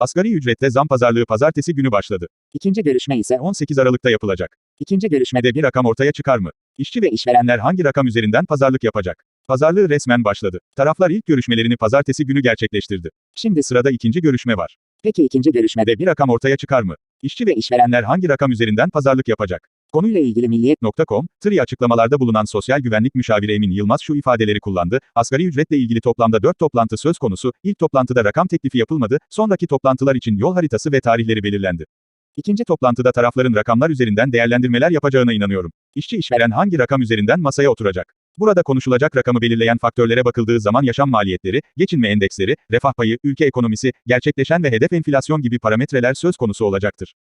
Asgari ücrette zam pazarlığı pazartesi günü başladı. İkinci görüşme ise 18 Aralık'ta yapılacak. ikinci görüşmede bir rakam ortaya çıkar mı? İşçi ve işverenler hangi rakam üzerinden pazarlık yapacak? Pazarlığı resmen başladı. Taraflar ilk görüşmelerini pazartesi günü gerçekleştirdi. şimdi Sırada ikinci görüşme var. peki ikinci görüşmede bir rakam ortaya çıkar mı? İşçi ve işverenler hangi rakam üzerinden pazarlık yapacak? Konuyla ilgili Milliyet Milliyet.com, TRI açıklamalarda bulunan Sosyal Güvenlik Müşaviri Emin Yılmaz şu ifadeleri kullandı. Asgari ücretle ilgili toplamda 4 toplantı söz konusu, ilk toplantıda rakam teklifi yapılmadı, sonraki toplantılar için yol haritası ve tarihleri belirlendi. İkinci toplantıda tarafların rakamlar üzerinden değerlendirmeler yapacağına inanıyorum. İşçi işveren hangi rakam üzerinden masaya oturacak? Burada konuşulacak rakamı belirleyen faktörlere bakıldığı zaman yaşam maliyetleri, geçinme endeksleri, refah payı, ülke ekonomisi, gerçekleşen ve hedef enflasyon gibi parametreler söz konusu olacaktır.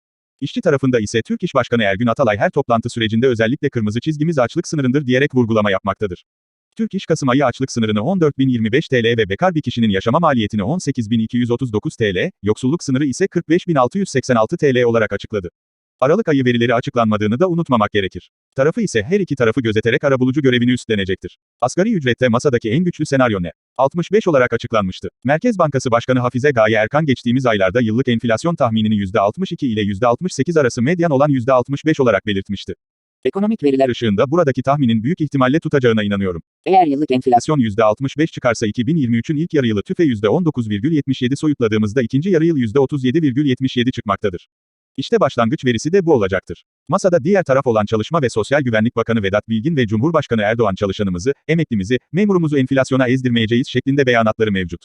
İşçi tarafında ise Türk İş Başkanı Ergün Atalay her toplantı sürecinde özellikle kırmızı çizgimiz açlık sınırındır diyerek vurgulama yapmaktadır. Türk İş Kasım ayı açlık sınırını 14.025 TL ve bekar bir kişinin yaşama maliyetini 18.239 TL, yoksulluk sınırı ise 45.686 TL olarak açıkladı. Aralık ayı verileri açıklanmadığını da unutmamak gerekir. Tarafı ise her iki tarafı gözeterek arabulucu görevini üstlenecektir. Asgari ücrette masadaki en güçlü senaryo ne? 65 olarak açıklanmıştı. Merkez Bankası Başkanı Hafize Gaye Erkan geçtiğimiz aylarda yıllık enflasyon tahminini %62 ile %68 arası medyan olan %65 olarak belirtmişti. ekonomik veriler Işığında buradaki tahminin büyük ihtimalle tutacağına inanıyorum. eğer yıllık enflasyon Enflasyon %65 çıkarsa 2023'ün ilk yarı yılı tüfe %19,77 soyutladığımızda ikinci yarı yıl %37,77 çıkmaktadır. İşte başlangıç verisi de bu olacaktır. Masada diğer taraf olan Çalışma ve Sosyal Güvenlik Bakanı Vedat Bilgin ve Cumhurbaşkanı Erdoğan çalışanımızı, emeklimizi, memurumuzu enflasyona ezdirmeyeceğiz şeklinde beyanatları mevcut.